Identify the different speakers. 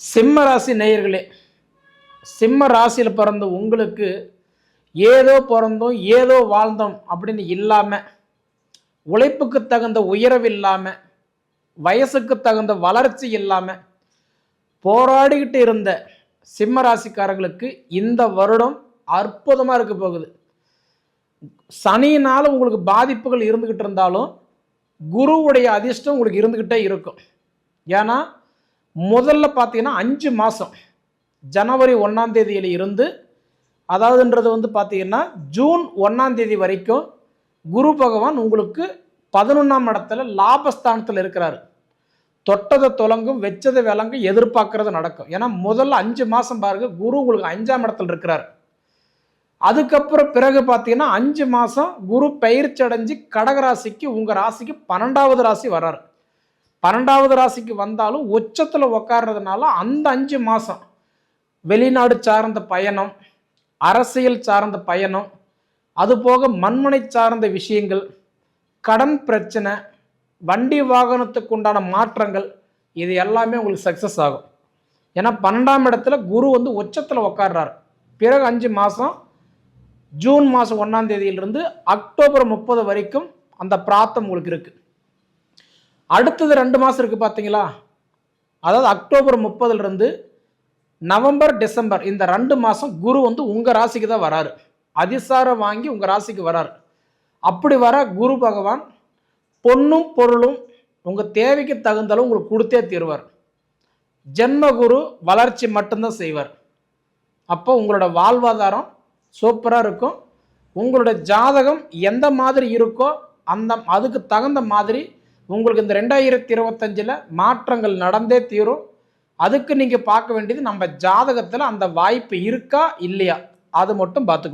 Speaker 1: சிம்ம ராசி நேயர்களே சிம்ம ராசியில் பிறந்த உங்களுக்கு ஏதோ பிறந்தோம் ஏதோ வாழ்ந்தோம் அப்படின்னு இல்லாமல் உழைப்புக்கு தகுந்த உயர்வு இல்லாமல் வயசுக்கு தகுந்த வளர்ச்சி இல்லாமல் போராடிக்கிட்டு இருந்த சிம்ம ராசிக்காரர்களுக்கு இந்த வருடம் அற்புதமாக இருக்க போகுது. சனியினால் உங்களுக்கு பாதிப்புகள் இருந்துக்கிட்டு இருந்தாலும் குருவுடைய அதிர்ஷ்டம் உங்களுக்கு இருந்துக்கிட்டே இருக்கும். ஏன்னா முதல்ல பார்த்தீங்கன்னா அஞ்சு மாதம் ஜனவரி ஒன்றாம் தேதியில் இருந்து அதாவதுன்றது வந்து பார்த்தீங்கன்னா ஜூன் ஒன்றாம் தேதி வரைக்கும் குரு பகவான் உங்களுக்கு பதினொன்றாம் இடத்துல லாபஸ்தானத்தில் இருக்கிறாரு. தொட்டதை தொலங்கும் வெச்சதை விளங்கும் எதிர்பார்க்கறது நடக்கும். ஏன்னா முதல்ல அஞ்சு மாதம் பாருங்க குரு உங்களுக்கு அஞ்சாம் இடத்துல இருக்கிறார். அதுக்கப்புறம் பிறகு பார்த்தீங்கன்னா அஞ்சு மாதம் குரு பயிற்சி அடைஞ்சு கடகராசிக்கு உங்கள் ராசிக்கு பன்னெண்டாவது ராசி வர்றாரு. பன்னெண்டாவது ராசிக்கு வந்தாலும் உச்சத்தில் உக்காடுறதுனால அந்த அஞ்சு மாதம் வெளிநாடு சார்ந்த பயணம் அரசியல் சார்ந்த பயணம் அதுபோக மண்மனை சார்ந்த விஷயங்கள் கடன் பிரச்சனை வண்டி வாகனத்துக்கு உண்டான மாற்றங்கள் இது எல்லாமே உங்களுக்கு சக்ஸஸ் ஆகும். ஏன்னா பன்னெண்டாம் இடத்துல குரு வந்து உச்சத்தில் உக்காடுறாரு பிறகு அஞ்சு மாதம் ஜூன் மாதம் ஒன்றாம் தேதியிலிருந்து அக்டோபர் முப்பது வரைக்கும் அந்த பிராத்தம் உங்களுக்கு இருக்குது அடுத்தது ரெண்டு மாதம் இருக்குது பார்த்தீங்களா அதாவது அக்டோபர் முப்பதுலேருந்து நவம்பர் டிசம்பர் இந்த ரெண்டு மாதம் குரு வந்து உங்கள் ராசிக்கு தான் வராரு. அதிசாரம் வாங்கி உங்கள் ராசிக்கு வராரு. அப்படி வர குரு பகவான் பொண்ணும் பொருளும் உங்கள் தேவைக்கு தகுந்தளவு உங்களுக்கு கொடுத்தே தீருவார். ஜென்ம குரு வளர்ச்சி மட்டும்தான் செய்வார். அப்போ உங்களோட வாழ்வாதாரம் சூப்பராக இருக்கும். உங்களோட ஜாதகம் எந்த மாதிரி இருக்கோ அந்த அதுக்கு தகுந்த மாதிரி உங்களுக்கு இந்த ரெண்டாயிரத்தி இருபத்தஞ்சில் மாற்றங்கள் நடந்தே தீரும். அதுக்கு நீங்கள் பார்க்க வேண்டியது நம்ம ஜாதகத்தில் அந்த வாய்ப்பு இருக்கா இல்லையா? அது மட்டும் பார்த்துக்கோ